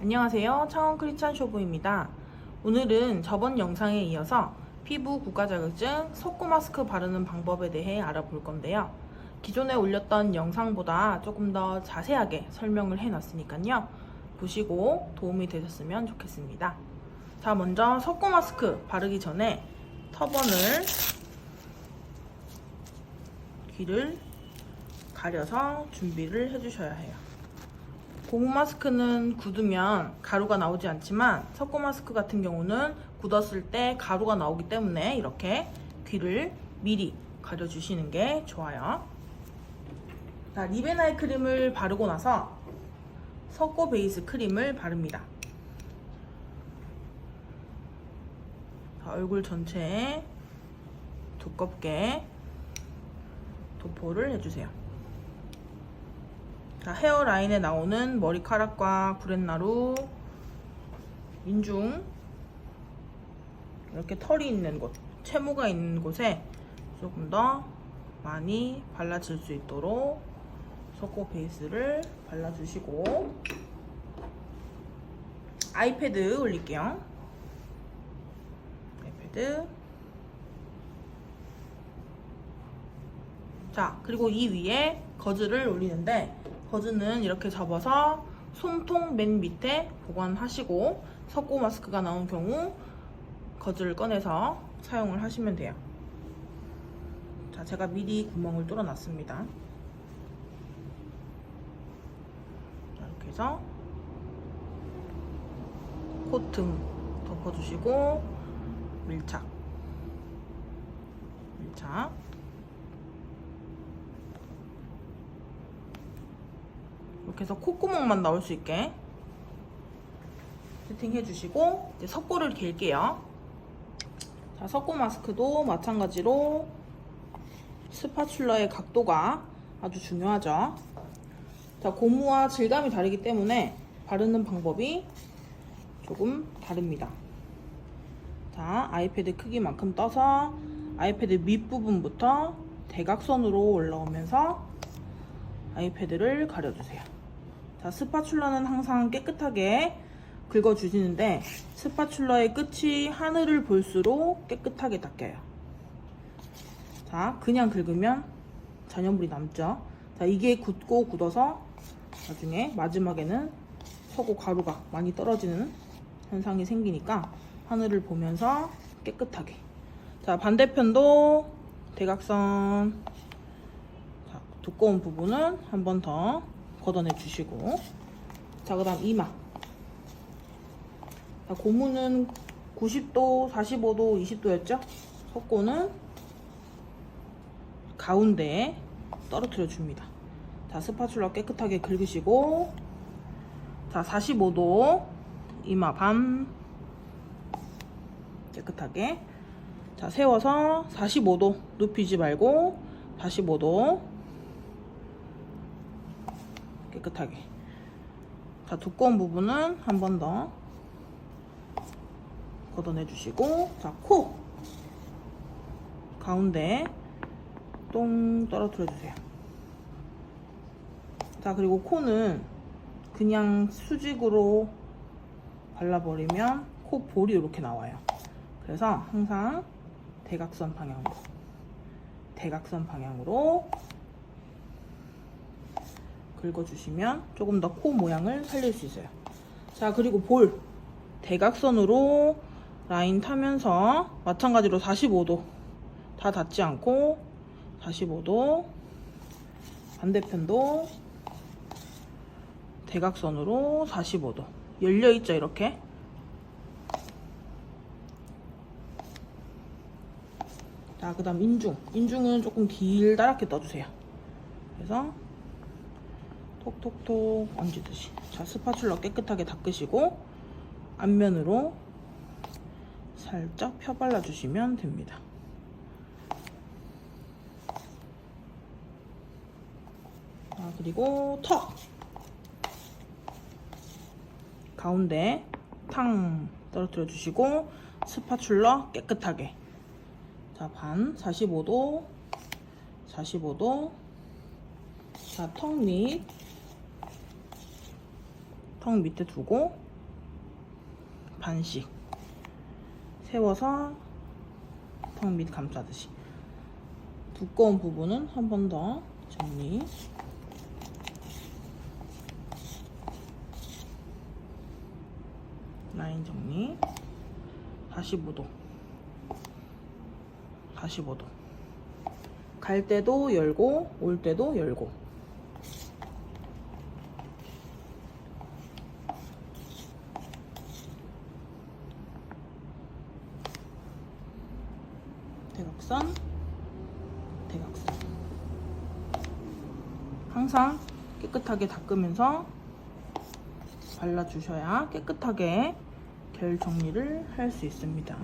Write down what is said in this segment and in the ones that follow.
안녕하세요. 창원 크리스찬 쇼부입니다. 오늘은 저번 영상에 이어서 피부 국가 자격증 석고 마스크 바르는 방법에 대해 알아볼 건데요. 기존에 올렸던 영상보다 조금 더 자세하게 설명을 해놨으니까요. 보시고 도움이 되셨으면 좋겠습니다. 자, 먼저 석고 마스크 바르기 전에 터번을 귀를 가려서 준비를 해주셔야 해요. 고무 마스크는 굳으면 가루가 나오지 않지만 석고 마스크 같은 경우는 굳었을 때 가루가 나오기 때문에 이렇게 귀를 미리 가려주시는 게 좋아요. 자, 리베나이 크림을 바르고 나서 석고 베이스 크림을 바릅니다. 자, 얼굴 전체에 두껍게 도포를 해주세요. 자, 헤어라인에 나오는 머리카락과 구렛나루, 인중, 이렇게 털이 있는 곳, 채모가 있는 곳에 조금 더 많이 발라질 수 있도록 석고 베이스를 발라주시고 아이패드 올릴게요. 아이패드. 자, 그리고 이 위에 거즈를 올리는데 거즈는 이렇게 접어서 손통 맨 밑에 보관하시고 석고 마스크가 나온 경우 거즈를 꺼내서 사용을 하시면 돼요. 자, 제가 미리 구멍을 뚫어 놨습니다. 자, 이렇게 해서 코팅 덮어주시고 밀착 밀착 이렇게 해서 콧구멍만 나올 수 있게 세팅해 주시고 이제 석고를 갤게요. 자, 석고 마스크도 마찬가지로 스파츌러의 각도가 아주 중요하죠. 자, 고무와 질감이 다르기 때문에 바르는 방법이 조금 다릅니다. 자, 아이패드 크기만큼 떠서 아이패드 밑부분부터 대각선으로 올라오면서 아이패드를 가려주세요. 자, 스파츌러는 항상 깨끗하게 긁어주시는데 스파츌러의 끝이 하늘을 볼수록 깨끗하게 닦여요. 자, 그냥 긁으면 잔여물이 남죠. 자, 이게 굳고 굳어서 나중에 마지막에는 서고 가루가 많이 떨어지는 현상이 생기니까 하늘을 보면서 깨끗하게. 자, 반대편도 대각선. 자, 두꺼운 부분은 한 번 더 걷어내 주시고. 자, 그 다음 이마. 자, 고무는 90도, 45도, 20도였죠? 석고는 가운데에 떨어뜨려 줍니다. 자, 스파츌러 깨끗하게 긁으시고, 자, 45도, 이마 반, 깨끗하게. 자, 세워서 45도 눕히지 말고, 45도, 깨끗하게. 자, 두꺼운 부분은 한 번 더 걷어내 주시고, 자, 코. 가운데 똥 떨어뜨려 주세요. 자, 그리고 코는 그냥 수직으로 발라버리면 코 볼이 이렇게 나와요. 그래서 항상 대각선 방향으로, 대각선 방향으로 긁어주시면 조금 더 코 모양을 살릴 수 있어요. 자, 그리고 볼. 대각선으로 라인 타면서 마찬가지로 45도. 다 닿지 않고 45도. 반대편도 대각선으로 45도. 열려있죠 이렇게? 자 그 다음 인중. 인중은 조금 길다랗게 떠주세요. 그래서 톡톡톡 얹듯이. 자 스파츌러 깨끗하게 닦으시고 앞면으로 살짝 펴발라 주시면 됩니다. 자, 그리고 턱 가운데 탕 떨어뜨려 주시고 스파츌러 깨끗하게. 자 반 45도 45도. 자 턱밑 턱 밑에 두고 반씩 세워서 턱 밑 감싸듯이. 두꺼운 부분은 한 번 더 정리. 라인 정리. 45도. 45도. 갈 때도 열고 올 때도 열고 대각선 대각선 항상 깨끗하게 닦으면서 발라주셔야 깨끗하게 결 정리를 할 수 있습니다.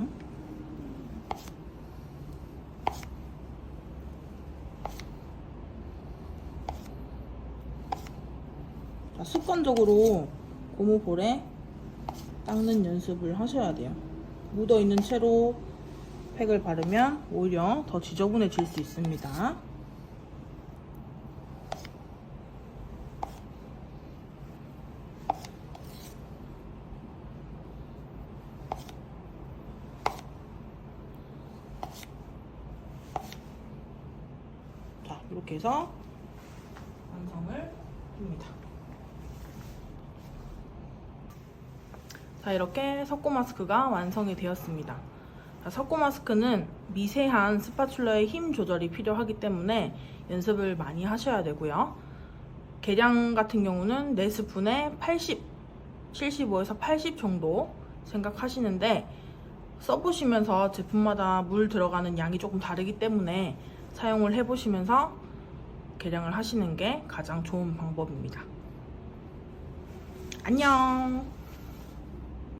자, 습관적으로 고무볼에 닦는 연습을 하셔야 돼요. 묻어 있는 채로 팩을 바르면 오히려 더 지저분해질 수 있습니다. 자, 이렇게 해서 완성을 합니다. 자, 이렇게 석고 마스크가 완성이 되었습니다. 자, 석고 마스크는 미세한 스파츌러의 힘 조절이 필요하기 때문에 연습을 많이 하셔야 되고요. 계량 같은 경우는 4스푼에 80, 75에서 80 정도 생각하시는데 써보시면서 제품마다 물 들어가는 양이 조금 다르기 때문에 사용을 해보시면서 계량을 하시는 게 가장 좋은 방법입니다. 안녕!